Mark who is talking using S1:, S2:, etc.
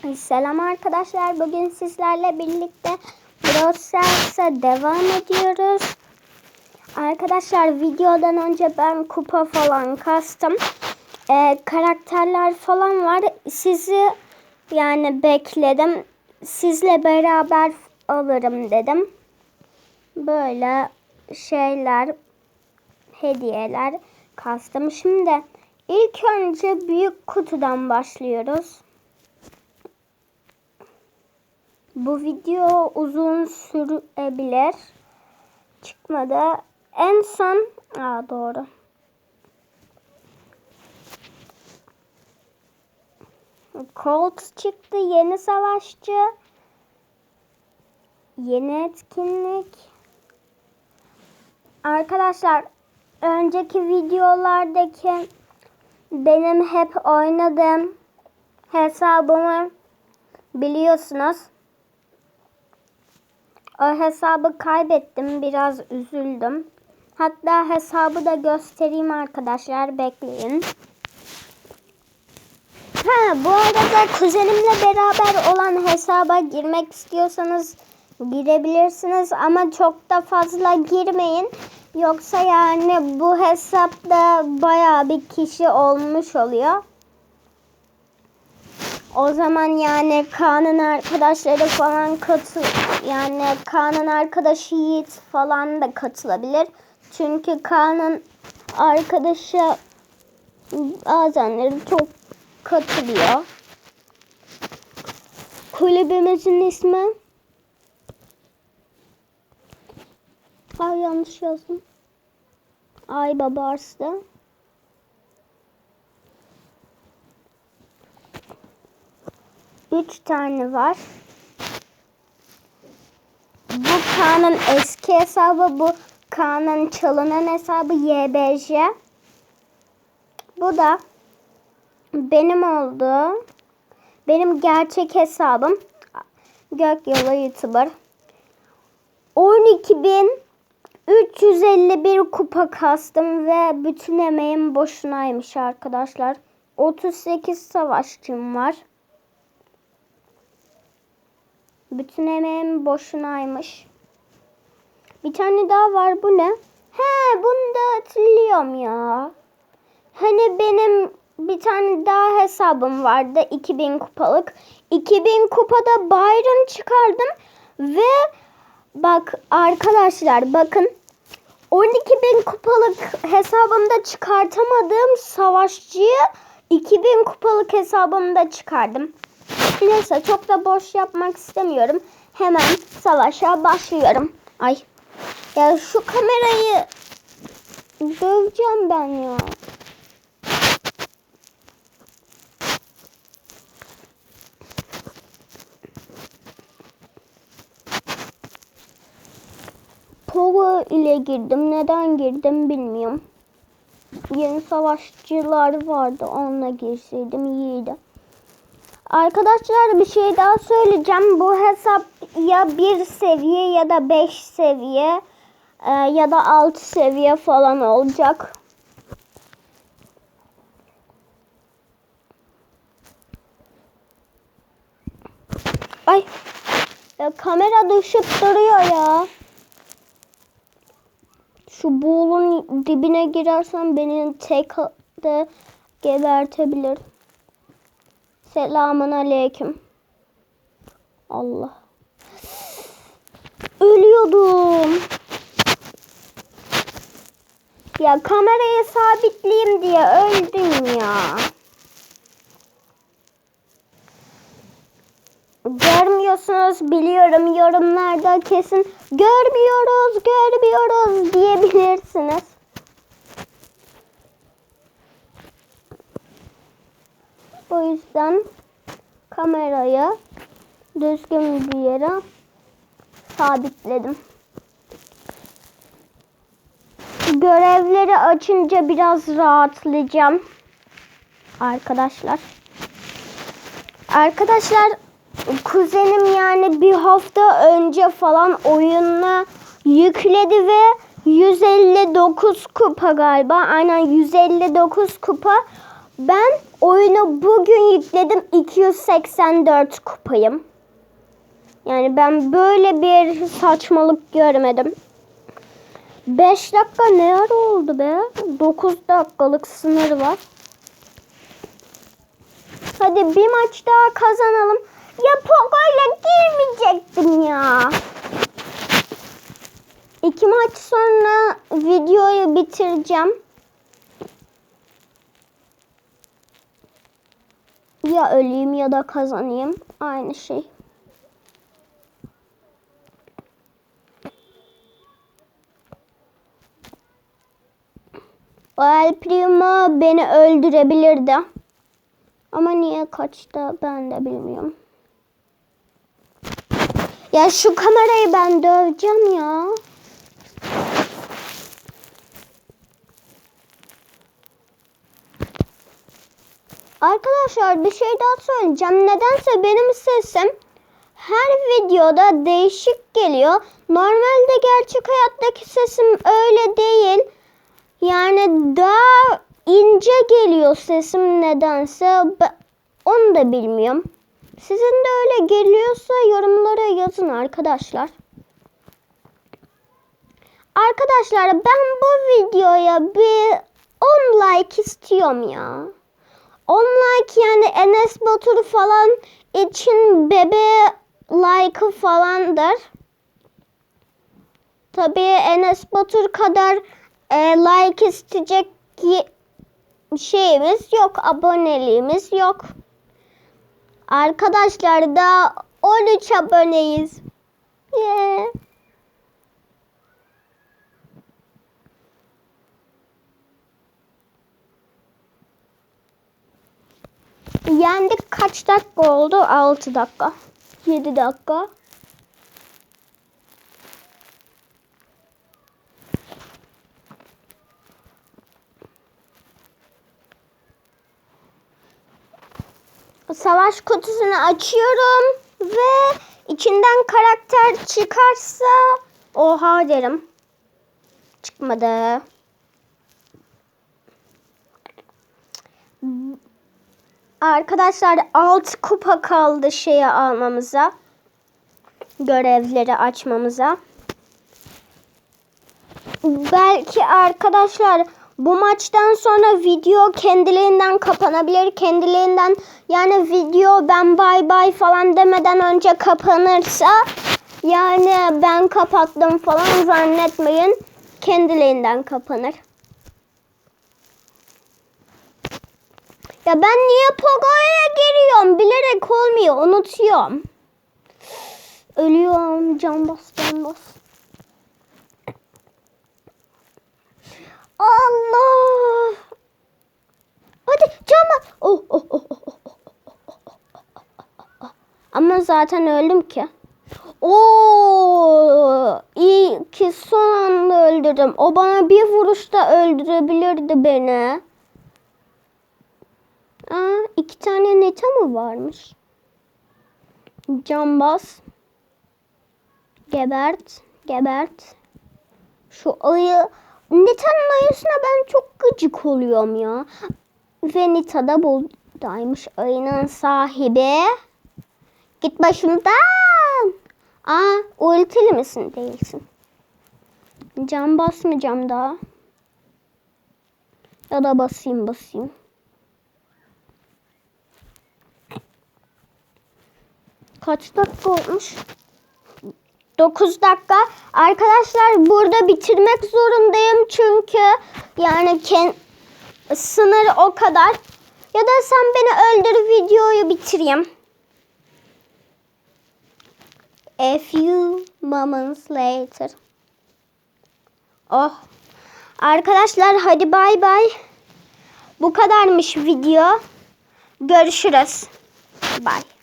S1: Selam arkadaşlar. Bugün sizlerle birlikte Stars'a devam ediyoruz. Arkadaşlar videodan önce ben kupa falan kastım. Ee, karakterler falan var. Sizi yani bekledim. Sizle beraber alırım dedim. Böyle şeyler, hediyeler kastım. Şimdi ilk önce büyük kutudan başlıyoruz. Bu video uzun sürebilir. Çıkmadı. En son... Aa doğru. Colt çıktı. Yeni savaşçı. Yeni etkinlik. Arkadaşlar önceki videolardaki benim hep oynadığım hesabımı biliyorsunuz. O hesabı kaybettim. Biraz üzüldüm. Hatta hesabı da göstereyim arkadaşlar. Bekleyin. Ha bu arada kuzenimle beraber olan hesaba girmek istiyorsanız girebilirsiniz ama çok da fazla girmeyin. Yoksa yani bu hesapta baya bir kişi olmuş oluyor. O zaman yani Kaan'ın arkadaşları falan katıl yani Kaan'ın arkadaşı Yiğit falan da katılabilir. Çünkü Kaan'ın arkadaşı bazenleri çok katılıyor. Kulübümüzün ismi Ay yanlış yazdım. Ay Baba Üç tane var. Bu Kaan'ın eski hesabı. Bu Kaan'ın çalınan hesabı YBJ. Bu da benim oldu. Benim gerçek hesabım. Gökyolu YouTuber. 12.351 kupa kastım ve bütün emeğim boşunaymış arkadaşlar. 38 savaşçım var. Bütün emeğim boşunaymış. Bir tane daha var. Bu ne? He bunu da hatırlıyorum ya. Hani benim bir tane daha hesabım vardı. 2000 kupalık. 2000 kupada Byron çıkardım. Ve bak arkadaşlar bakın. 12.000 kupalık hesabımda çıkartamadığım savaşçıyı 2000 kupalık hesabımda çıkardım. Neyse çok da boş yapmak istemiyorum. Hemen savaşa başlıyorum. Ay. Ya şu kamerayı döveceğim ben ya. Pogo ile girdim. Neden girdim bilmiyorum. Yeni savaşçılar vardı. Onunla girseydim iyiydi. Arkadaşlar bir şey daha söyleyeceğim. Bu hesap ya bir seviye ya da beş seviye e, ya da altı seviye falan olacak. Ay ya kamera düşüp duruyor ya. Şu buğulun dibine girersem beni tek de gebertebilir. Selamun aleyküm. Allah. Ölüyordum. Ya kamerayı sabitleyeyim diye öldüm ya. Görmüyorsunuz biliyorum yorumlarda kesin görmüyoruz görmüyoruz diyebilirsiniz. O yüzden kamerayı düzgün bir yere sabitledim. Görevleri açınca biraz rahatlayacağım. Arkadaşlar. Arkadaşlar kuzenim yani bir hafta önce falan oyununa yükledi ve 159 kupa galiba. Aynen 159 kupa. Ben oyunu bugün yükledim. 284 kupayım. Yani ben böyle bir saçmalık görmedim. 5 dakika ne ara oldu be? 9 dakikalık sınır var. Hadi bir maç daha kazanalım. Ya Pogo'yla girmeyecektim ya. İki maç sonra videoyu bitireceğim. Ya öleyim ya da kazanayım. Aynı şey. O El Primo beni öldürebilirdi. Ama niye kaçtı ben de bilmiyorum. Ya şu kamerayı ben döveceğim ya. Arkadaşlar bir şey daha söyleyeceğim. Nedense benim sesim her videoda değişik geliyor. Normalde gerçek hayattaki sesim öyle değil. Yani daha ince geliyor sesim nedense. Onu da bilmiyorum. Sizin de öyle geliyorsa yorumlara yazın arkadaşlar. Arkadaşlar ben bu videoya bir 10 like istiyorum ya. 10 like yani Enes Batur falan için bebe like'ı falandır. Tabii Enes Batur kadar e, like isteyecek şeyimiz yok, aboneliğimiz yok. Arkadaşlar da 13 aboneyiz. Yeah. Yendik kaç dakika oldu? 6 dakika. 7 dakika. Savaş kutusunu açıyorum ve içinden karakter çıkarsa oha derim. Çıkmadı. Arkadaşlar 6 kupa kaldı şeye almamıza. Görevleri açmamıza. Belki arkadaşlar bu maçtan sonra video kendiliğinden kapanabilir. Kendiliğinden yani video ben bay bay falan demeden önce kapanırsa yani ben kapattım falan zannetmeyin. Kendiliğinden kapanır. Ya ben niye Pogo'ya giriyorum? Bilerek olmuyor. Unutuyorum. Ölüyorum. Can bas, can bas. Allah. Hadi can bas. Oh, oh, oh, oh, oh, oh, oh, oh. Ama zaten öldüm ki. Oo, iyi ki son anda öldürdüm. O bana bir vuruşta öldürebilirdi beni. Aa, iki tane neta mı varmış? Cambaz. Gebert. Gebert. Şu ayı. Nita'nın ayısına ben çok gıcık oluyorum ya. Ve Nita da buradaymış ayının sahibi. Git başımdan. Aa, ultili misin? Değilsin. Cam basmayacağım daha. Ya da basayım basayım. Kaç dakika olmuş? 9 dakika. Arkadaşlar burada bitirmek zorundayım çünkü yani ken sınır o kadar. Ya da sen beni öldür videoyu bitireyim. A few moments later. Oh. Arkadaşlar hadi bay bay. Bu kadarmış video. Görüşürüz. Bye.